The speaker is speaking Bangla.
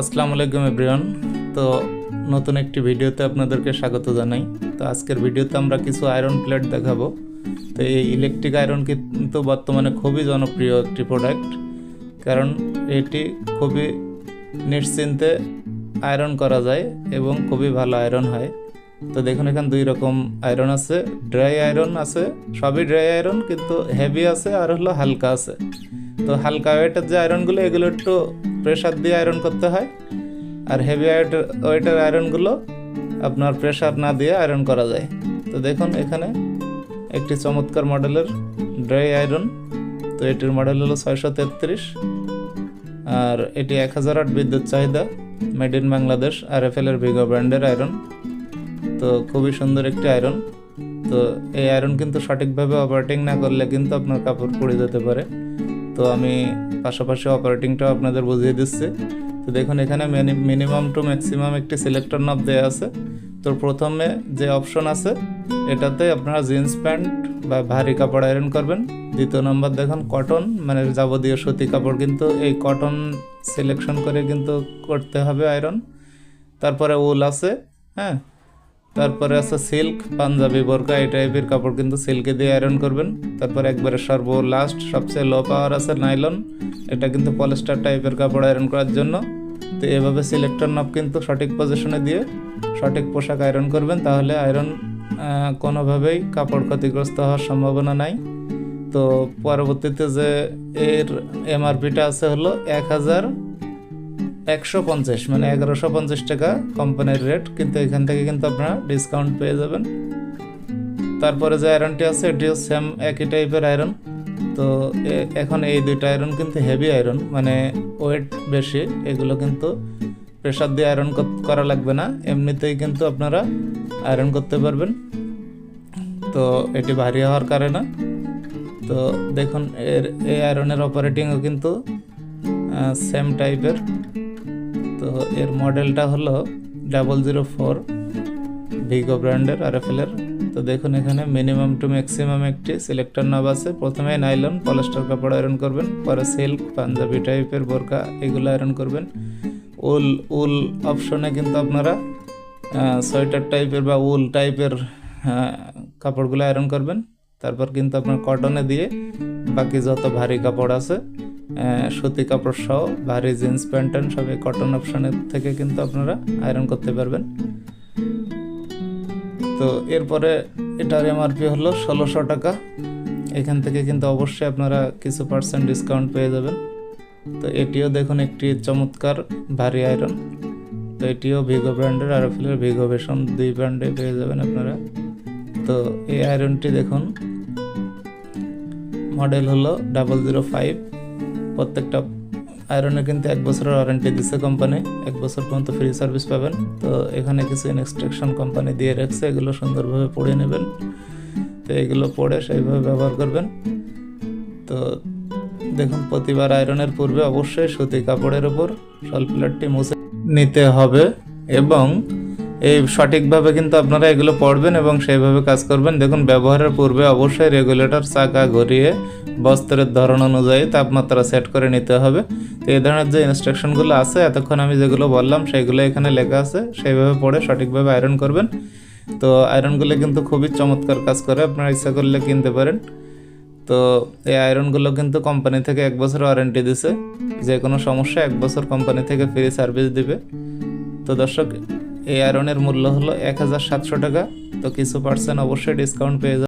আসসালামু আলাইকুম এভরিওয়ান। তো নতুন একটি ভিডিওতে আপনাদেরকে স্বাগত জানাই। তো আজকের ভিডিওতে আমরা কিছু আয়রন প্লেট দেখাবো। তো এই ইলেকট্রিক আয়রন কিন্তু বর্তমানে খুবই জনপ্রিয় একটি প্রোডাক্ট কারণ এটি খুবই নিশ্চিন্তে আয়রন করা যায় এবং খুবই ভালো আয়রন হয়। তো দেখুন, এখানে দুই রকম আয়রন আছে। ড্রাই আয়রন আছে, সবই ড্রাই আয়রন কিন্তু হেভি আছে আর হলো হালকা আছে। তো হালকা ওয়েটের যে আয়রনগুলো এগুলো একটু প্রেশার দিয়ে আয়রন করতে হয়। আর হেভি ওয়েটের আয়রনগুলো আপনার প্রেশার না দিয়ে আয়রন করা যায়। তো দেখুন এখানে একটি চমৎকার মডেলের ড্রাই আয়রন তো এটির মডেল হলো ছয়শো তেত্রিশ। আর এটি এক হাজার আট বিদ্যুৎ চাহিদা made in Bangladesh R F এর ভিগো ব্র্যান্ডের আয়রন তো খুবই সুন্দর একটি আয়রন তো এই আয়রন কিন্তু সঠিকভাবে অপারেটিং না করলে কিন্তু আপনার কাপড় পুড়ে যেতে পারে। তো আমি পাশাপাশি অপারেটিংটাও আপনাদের বুঝিয়ে দিচ্ছি। তো দেখুন, এখানে মিনিমাম টু ম্যাক্সিমাম একটি সিলেক্টর নব দেওয়া আছে। তো প্রথমে যে অপশন আছে, এটাতে আপনারা জিন্স প্যান্ট বা ভারী কাপড় আয়রন করবেন। দ্বিতীয় নম্বর দেখুন কটন মানে যাবতীয় সুতি কাপড় কিন্তু এই কটন সিলেকশন করে কিন্তু করতে হবে আয়রন তারপরে উল আছে হ্যাঁ? তারপরে আছে সিল্ক, পাঞ্জাবি, বোরকা, এই টাইপের কাপড় কিন্তু সিল্কে দিয়ে আয়রন করবেন। তারপর একবারে সর্ব লাস্ট সবচেয়ে লো পাওয়ার আছে নাইলন এটা কিন্তু পলিস্টার টাইপের কাপড় আয়রন করার জন্য। তো এভাবে সিলেক্টর নব কিন্তু সঠিক পজিশনে দিয়ে সঠিক পোশাক আয়রন করবেন, তাহলে আয়রন কোনোভাবেই কাপড় ক্ষতিগ্রস্ত হওয়ার সম্ভাবনা নাই। তো পরবর্তীতে যে এর এমআরপিটা আছে হলো এক হাজার একশো পঞ্চাশ মানে এগারোশো পঞ্চাশ টাকা কোম্পানির রেট কিন্তু এখান থেকে কিন্তু আপনারা ডিসকাউন্ট পেয়ে যাবেন। তারপরে যে আয়রনটি আছে, এটিও সেম একই টাইপের আয়রন তো এখন এই দুইটা আয়রন কিন্তু হেভি আয়রন মানে ওয়েট বেশি, এগুলো কিন্তু প্রেশার দিয়ে আয়রন করা লাগবে না। এমনিতেই কিন্তু আপনারা আয়রন করতে পারবেন। তো, এটি ভারী হওয়ার কারণে। তো, দেখুন, এর, এই আয়রনের অপারেটিংও কিন্তু সেম টাইপের তো এর মডেলটা হলো ডাবল জিরো ফোর ভিগো ব্র্যান্ডের আর এফ এর তো দেখুন এখানে মিনিমাম টু ম্যাক্সিমাম একটি সিলেক্টর নব আছে। প্রথমে নাইলন পলিস্টার কাপড় আয়রন করবেন, পরে সিল্ক পাঞ্জাবি টাইপের বোরকা, এগুলো আয়রন করবেন। উল উল অপশনে কিন্তু আপনারা সোয়েটার টাইপের বা উল টাইপের কাপড়গুলো আয়রন করবেন। তারপর কিন্তু আপনার কটনে দিয়ে বাকি যত ভারী কাপড় আছে সুতি কাপড় সহ ভারী জিন্স প্যান্ট সব এই কটন অপশনের থেকে কিন্তু আপনারা আয়রন করতে পারবেন। তো এরপরে এটার এমআরপি হলো ষোলোশো টাকা। এখান থেকে কিন্তু অবশ্যই আপনারা কিছু পার্সেন্ট ডিসকাউন্ট পেয়ে যাবেন। তো এটিও দেখুন একটি চমৎকার ভারী আয়রন তো এটিও ভিগো ব্র্যান্ডের আর ফিলের ভিগো ভেশন দুই ব্র্যান্ডে পেয়ে যাবেন আপনারা। তো এই আয়রনটি দেখুন মডেল হলো ডাবল জিরো ফাইভ প্রত্যেকটা আয়রনে কিন্তু এক বছরের ওয়ারেন্টি দিচ্ছে কোম্পানি এক বছর পর্যন্ত ফ্রি সার্ভিস পাবেন। তো এখানে কিছু ইনস্ট্রাকশন কোম্পানি দিয়ে রাখছে, এগুলো সুন্দরভাবে পড়ে নেবেন। তো এগুলো পড়ে সেইভাবে ব্যবহার করবেন। তো দেখুন, প্রতিবার আয়রনের পূর্বে অবশ্যই সুতি কাপড়ের উপর শল প্লেটটি মুছে নিতে হবে এবং এই সঠিকভাবে কিন্তু আপনারা এগুলো পড়বেন এবং সেইভাবে কাজ করবেন। দেখুন, ব্যবহারের পূর্বে অবশ্যই রেগুলেটর চাকা ঘুরিয়ে বস্ত্রের ধরন অনুযায়ী তাপমাত্রা সেট করে নিতে হবে। তো এই ধরনের যে ইনস্ট্রাকশনগুলো আছে, এতক্ষণ আমি যেগুলো বললাম সেইগুলো এখানে লেখা আছে। সেইভাবে পড়ে সঠিকভাবে আয়রন করবেন। তো আয়রনগুলো কিন্তু খুবই চমৎকার কাজ করে, আপনারা ইচ্ছা করলে কিনতে পারেন। তো এই আয়রনগুলো কিন্তু কোম্পানি থেকে এক বছর ওয়ারেন্টি দিছে। যে কোনো সমস্যা এক বছর কোম্পানি থেকে ফ্রি সার্ভিস দিবে। তো দর্শক এই আয়রনের মূল্য হলো এক হাজার সাতশো টাকা। তো কিছু পার্সেন্ট অবশ্যই ডিসকাউন্ট পেয়ে